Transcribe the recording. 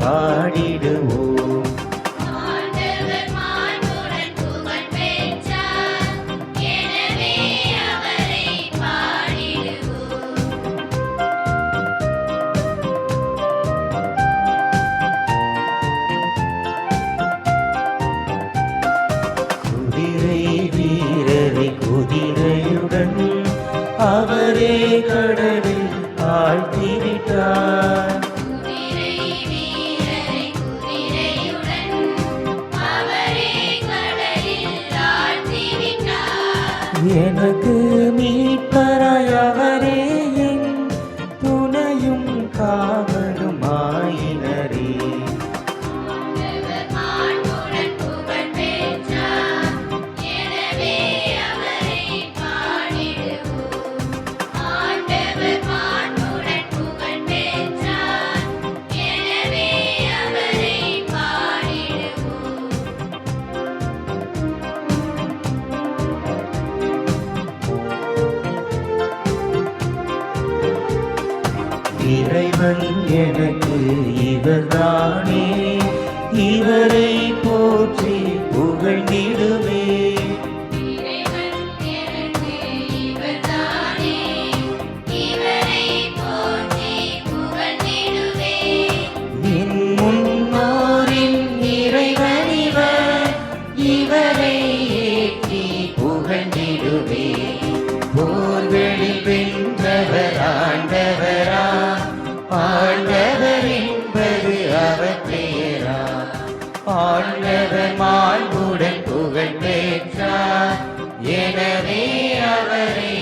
பாடிடுவோம். குதிரை வீரரை குதிரையுடன் அவரே கடலில் ஆழ்த்திவிட்டார். எனக்கு மீட்பராய் அவரே. இறைவன் எனக்கு இவர்தானே. இவரை போற்றி புகழ்ந்திடுவே மன்னவர் மாண்புடன் புகழ் பெற்றார். எனவே அவரே